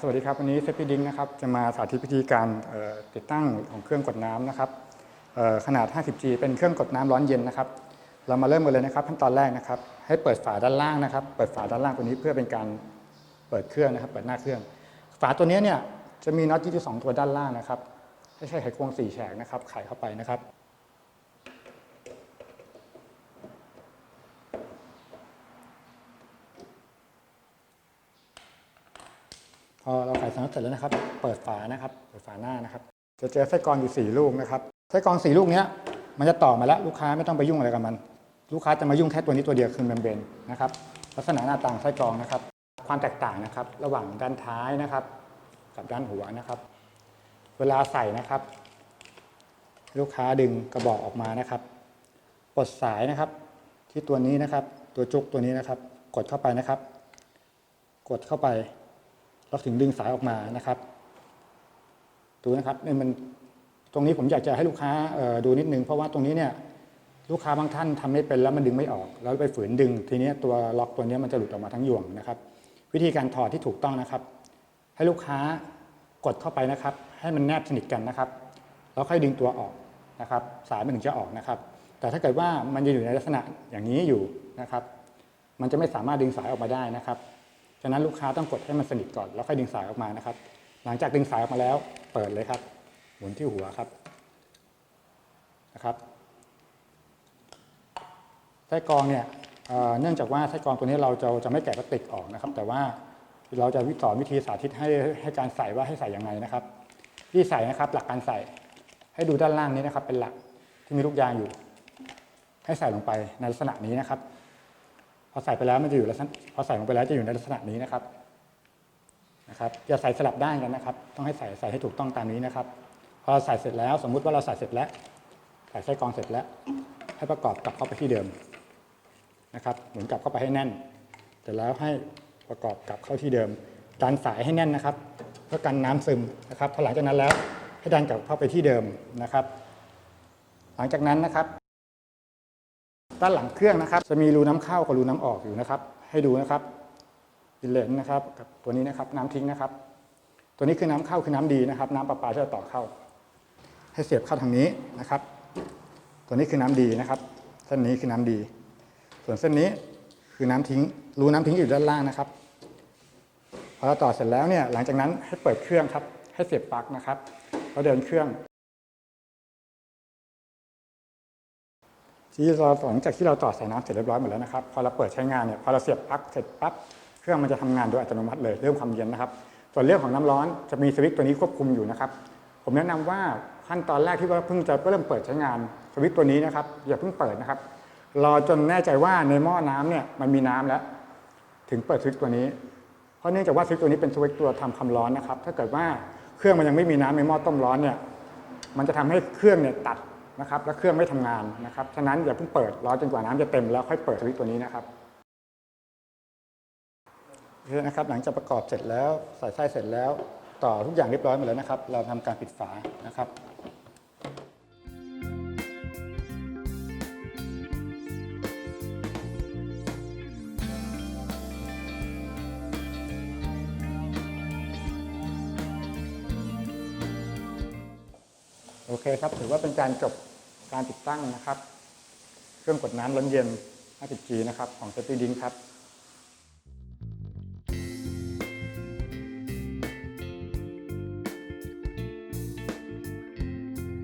สวัสดีครับวันนี้เซฟปี้ดิงนะครับจะมาสาธิตวิธีการติดตั้งของเครื่องกดน้ำนะครับขนาด 50G เป็นเครื่องกดน้ำร้อนเย็นนะครับ เรามาเริ่มกันเลยนะครับขั้นตอนแรกนะครับ ให้เปิดฝาด้านล่างนะครับ เปิดฝาด้านล่างตัวนี้เพื่อเป็นการเปิดเครื่องนะครับ เปิดหน้าเครื่อง ฝาตัวนี้เนี่ยจะมีน็อต22 ตัวด้านล่างนะครับไม่ใช่ไขควงสี่แฉกนะครับไขเข้าไปนะครับ พอเราไขสน็อตเสร็จแล้วนะครับ เปิดฝานะครับ เปิดฝาหน้านะครับ จะเจอไส้กรองอยู่ 4 ลูกนะครับ ไส้กรอง 4 ลูกเนี้ยมันจะต่อมาแล้วลูกค้าไม่ต้องไปยุ่งอะไรกับมัน ลูกค้าจะมายุ่งแค่ตัวนี้ตัวเดียวคือเมมเบรนนะครับ ลักษณะหน้าต่างไส้กรองนะครับ ความแตกต่างนะครับ ระหว่างด้านท้ายนะครับ กับด้านหัวนะครับ เวลาใส่นะครับ ลูกค้าดึงกระบอกออกมานะครับกดสายนะครับ ที่ตัวนี้นะครับ ตัวจุกตัวนี้นะครับ กดเข้าไปนะครับ กดเข้าไป เราถึงดึงสายออกมานะครับดูนะครับเนี่ยมันตรงนี้ผมอยากจะให้ลูกค้าดูนิดนึงเพราะว่าตรงนี้เนี่ยลูกค้าบางท่านทำไม่เป็นแล้วมันดึงไม่ออก แล้วไปฝืนดึง ทีนี้ตัวล็อกตัวนี้มันจะหลุดออกมาทั้งยวงนะครับ วิธีการถอดที่ถูกต้องนะครับ ให้ลูกค้ากดเข้าไปนะครับ ให้มันแนบสนิทกันนะครับแล้วค่อยดึงตัวออกนะครับ สายมันถึงจะออกนะครับ แต่ถ้าเกิดว่ามันจะอยู่ในลักษณะอย่างนี้อยู่นะครับ มันจะไม่สามารถดึงสายออกมาได้นะครับ ฉะนั้นลูกค้าต้องกดให้มันสนิทก่อนแล้วค่อยดึงสายออกมานะครับ หลังจากดึงสายออกมาแล้วเปิดเลยครับ หมุนที่หัวครับนะครับไส้กรองเนี่ยเนื่องจากว่าไส้กรองตัวนี้เราจะจะไม่แกะพลาสติกออกนะครับ แต่ว่าเราจะวิสอนวิธีสาธิตให้ให้การใส่ว่าให้ใส่ยังไงนะครับที่ใส่นะครับ หลักการใส่ ให้ดูด้านล่างนี้นะครับ เป็นหลักที่มีลูกยางอยู่ ให้ใส่ลงไปในลักษณะนี้นะครับ พอใส่ไปแล้วมันจะอยู่ลักษณะพอใส่ลงไปแล้วจะอยู่ในลักษณะนี้นะครับนะครับอย่าใส่สลับด้านกันนะครับ ต้องให้ใส่ใส่ให้ถูกต้องตามนี้นะครับ พอเราใส่เสร็จแล้วสมมุติว่าเราใส่เสร็จแล้วใส่ไส้กรองเสร็จแล้ว ให้ประกอบกลับเข้าไปที่เดิมนะครับหมุนกลับเข้าไปให้แน่นเสร็จแล้วให้ประกอบกลับเข้าที่เดิม ดันสายให้แน่นนะครับ เพื่อกันน้ำซึมนะครับพอหลังจากนั้นแล้วให้ดันกลับเข้าไปที่เดิมนะครับ หลังจากนั้นนะครับ ด้านหลังเครื่องนะครับ จะมีรูน้ำเข้ากับรูน้ำออกอยู่นะครับ ให้ดูนะครับอินเลนนะครับกับตัวนี้นะครับน้ำทิ้งนะครับ ตัวนี้คือน้ำเข้าคือน้ำดีนะครับ น้ำประปาที่เราต่อเข้า ให้เสียบเข้าทางนี้นะครับ ตัวนี้คือน้ำดีนะครับ เส้นนี้คือน้ำดี ส่วนเส้นนี้คือน้ำทิ้ง รูน้ำทิ้งอยู่ด้านล่างนะครับพอเราต่อเสร็จแล้วเนี่ยหลังจากนั้นให้เปิดเครื่องครับ ให้เสียบปลั๊กนะครับแล้วเดินเครื่อง ที่เราหลังจากที่เราต่อสายน้ำเสร็จเรียบร้อยหมดแล้วนะครับ พอเราเปิดใช้งานเนี่ยพอเราเสียบปลั๊กเสร็จปั๊บเครื่องมันจะทำงานโดยอัตโนมัติเลยเรื่องความเย็นนะครับ ส่วนเรื่องของน้ำร้อนจะมีสวิตช์ตัวนี้ควบคุมอยู่นะครับ ผมแนะนำว่าขั้นตอนแรกที่ว่าเพิ่งจะเริ่มเปิดใช้งานสวิตช์ตัวนี้นะครับอย่าเพิ่งเปิดนะครับรอจนแน่ใจว่าในหม้อน้ำเนี่ยมันมีน้ำแล้ว ถึงเปิดสวิตช์ตัวนี้ เพราะเนื่องจากว่าสวิตช์ตัวนี้เป็นสวิตช์ตัวทำความร้อนนะครับ ถ้าเกิดว่าเครื่องมันยังไม่มีน้ำในหม้อต้มร้อนเนี่ยมันจะทำให้เครื่องเนี่ยตัด นะครับและเครื่องไม่ทำงานนะครับฉะนั้นอย่าเพิ่งเปิดรอจนกว่าน้ำจะเต็มแล้วค่อยเปิดสวิตช์ตัวนี้นะครับเคนะครับหลังจากประกอบเสร็จแล้วใส่ไส้เสร็จแล้ว ต่อทุกอย่างเรียบร้อยหมดแล้วนะครับ เราทำการปิดฝานะครับ โอเคครับ ถือว่าเป็นการจบการติดตั้งนะครับ เครื่องกดน้ำร้อนเย็น 50G นะครับ ของ s e t y d i n ครับ